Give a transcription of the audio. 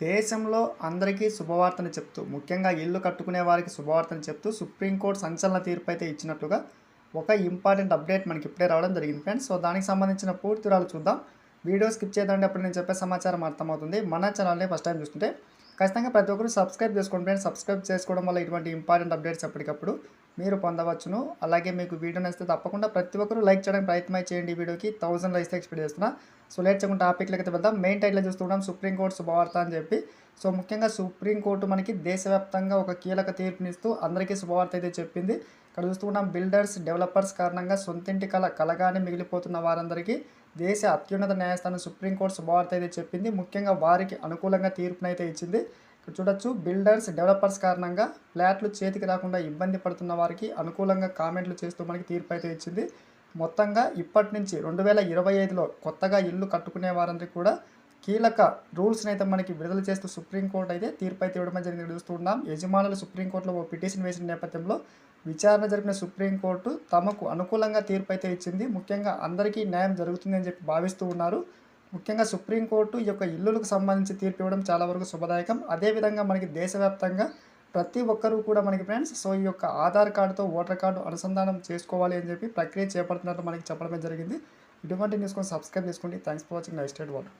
దేశంలో అందరికీ శుభవార్తను చెప్తూ ముఖ్యంగా ఇల్లు కట్టుకునే వారికి శుభవార్తను చెప్తూ సుప్రీంకోర్టు సంచలన తీర్పు అయితే ఇచ్చినట్లుగా ఒక ఇంపార్టెంట్ అప్డేట్ మనకి ఇప్పుడే రావడం జరిగింది ఫ్రెండ్స్. సో దానికి సంబంధించిన పూర్తి వివరాలు చూద్దాం. వీడియో స్కిప్ చేయదండి అప్పుడు నేను చెప్పే సమాచారం అర్థమవుతుంది. మన ఛానల్ని ఫస్ట్ టైం చూస్తుంటే ఖచ్చితంగా ప్రతి ఒక్కరు సబ్స్క్రైబ్ చేసుకోండి ఫ్రెండ్స్. సబ్స్క్రైబ్ చేసుకోవడం వల్ల ఇటువంటి ఇంపార్టెంట్ అప్డేట్స్ ఎప్పటికప్పుడు మీరు పొందవచ్చును. అలాగే మీకు వీడియో నచ్చితే తప్పకుండా ప్రతి ఒక్కరు లైక్ చేయడానికి ప్రయత్నం చేయండి ఈ వీడియోకి. థౌసండ్ లైక్స్ ఎక్స్పెక్ట్ చేస్తున్నా. సో లేట్ చేయకుండా టాపిక్లకి అయితే వెళ్దాం. మెయిన్ టైట్లో చూస్తున్నాం సుప్రీంకోర్టు శుభవార్త అని చెప్పి. సో ముఖ్యంగా సుప్రీంకోర్టు మనకి దేశవ్యాప్తంగా ఒక కీలక తీర్పునిస్తూ అందరికీ శుభవార్త అయితే చెప్పింది. ఇక్కడ చూస్తున్నాం బిల్డర్స్ డెవలపర్స్ కారణంగా సొంతింటి కళ కలగానే మిగిలిపోతున్న వారందరికీ దేశ అత్యున్నత న్యాయస్థానం సుప్రీంకోర్టు శుభవార్త అయితే చెప్పింది. ముఖ్యంగా వారికి అనుకూలంగా తీర్పునైతే ఇచ్చింది. చూడొచ్చు బిల్డర్స్ డెవలపర్స్ కారణంగా ఫ్లాట్లు చేతికి రాకుండా ఇబ్బంది పడుతున్న వారికి అనుకూలంగా కామెంట్లు చేస్తూ మనకి తీర్పు అయితే ఇచ్చింది. మొత్తంగా ఇప్పటి నుంచి రెండు వేల ఇరవై ఐదులో కొత్తగా ఇల్లు కట్టుకునే వారందరికీ కూడా కీలక రూల్స్ని అయితే మనకి విడుదల చేస్తూ సుప్రీంకోర్టు అయితే తీర్పు అయితే ఇవ్వడం జరిగింది చూస్తున్నాం యజమానులు సుప్రీంకోర్టులో ఓ పిటిషన్ వేసిన నేపథ్యంలో విచారణ జరిపిన సుప్రీంకోర్టు తమకు అనుకూలంగా తీర్పు అయితే ఇచ్చింది. ముఖ్యంగా అందరికీ న్యాయం జరుగుతుందని చెప్పి భావిస్తూ ఉన్నారు. ముఖ్యంగా సుప్రీంకోర్టు ఈ యొక్క ఇల్లులకు సంబంధించి తీర్పు ఇవ్వడం చాలా వరకు శుభదాయకం. అదేవిధంగా మనకి దేశవ్యాప్తంగా ప్రతి ఒక్కరూ కూడా మనకి ఫ్రెండ్స్ సో ఈ యొక్క ఆధార్ కార్డుతో ఓటర్ కార్డు అనుసంధానం చేసుకోవాలి అని చెప్పి ప్రక్రియ చేపడుతున్నట్టు మనకి చెప్పడమే జరిగింది. ఇటువంటి న్యూస్ కోసం సబ్స్క్రైబ్ చేసుకోండి. Thanks for watching next water